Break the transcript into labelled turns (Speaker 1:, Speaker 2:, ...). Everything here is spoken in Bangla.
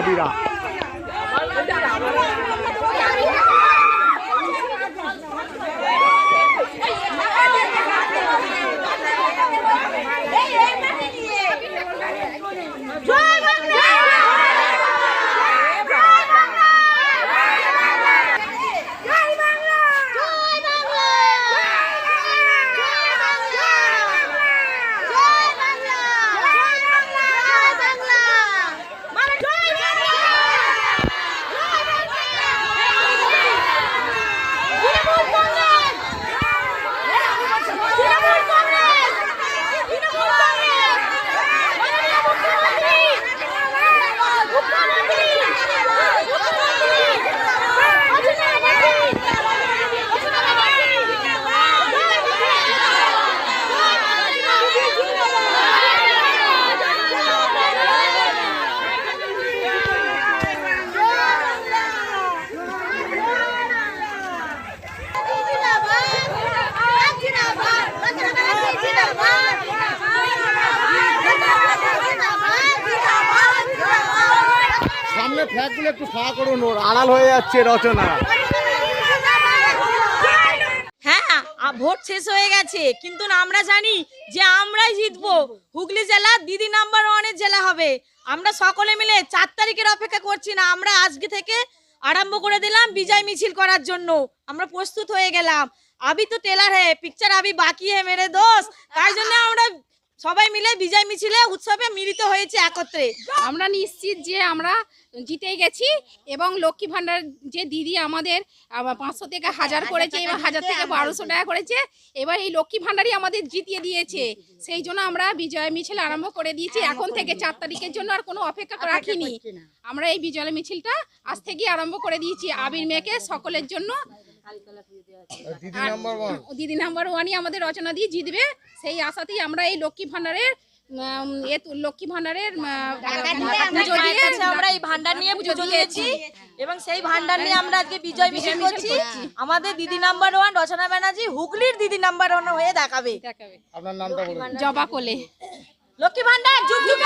Speaker 1: আবিরা সামনে ফ্ল্যাগগুলো একটু ফাঁকা করুন, ওর আড়াল হয়ে যাচ্ছে রচনা।
Speaker 2: হ্যাঁ ভোট শেষ হয়ে গেছে, কিন্তু আমরা জানি যে আমরাই জিতবো। হুগলি জেলা দিদি নাম্বার ওয়ানের জেলা হবে। আমরা সকলে মিলে চার তারিখের অপেক্ষা করছি না, আমরা আজকে থেকে আরম্ভ করে দিলাম বিজয় মিছিল করার জন্য। আমরা প্রস্তুত হয়ে গেলাম। আবি তো টেলার হে পিকচার আবি বাকি হে মেরে দোষ। তাই জন্য আমরা সবাই মিলে বিজয় মিছিলে উৎসবে মিলিত হয়েছে একত্রে।
Speaker 3: আমরা নিশ্চিত যে আমরা জিতে গেছি এবং লক্ষ্মী ভাণ্ডার যে দিদি আমাদের পাঁচশো থেকে হাজার করেছে এবং হাজার থেকে বারোশো টাকা করেছে এবার এই লক্ষ্মী ভাণ্ডারই আমাদের জিতিয়ে দিয়েছে। সেই জন্য আমরা বিজয় মিছিল আরম্ভ করে দিয়েছি। এখন থেকে চার তারিখের জন্য আর কোনো অপেক্ষা রাখিনি। আমরা এই বিজয় মিছিলটা আজ থেকেই আরম্ভ করে দিয়েছি। আবির মেয়েকে সকলের জন্য
Speaker 1: দিদি নাম্বার ওয়ান
Speaker 3: দিদি নাম্বার ওয়ানই আমাদের রচনা দিয়ে জিতবে। সেই আশাতেই আমরা এই লক্ষ্মী তো- লক্ষ্মী
Speaker 2: কাছে আমরা এই ভান্ডার নিয়ে পুজো দিয়েছি। এবং সেই ভান্ডার নিয়ে আমরা আজকে বিজয় মিছিল করছি। আমাদের দিদি নাম্বার ওয়ান রচনা ব্যানার্জি হুগলির দিদি নাম্বার ওয়ান হয়ে দেখাবে।
Speaker 3: দেখাবে।
Speaker 1: আপনার নামটা
Speaker 3: জবা কোলে।
Speaker 2: লক্ষ্মী ভান্ডার যুগ যুগ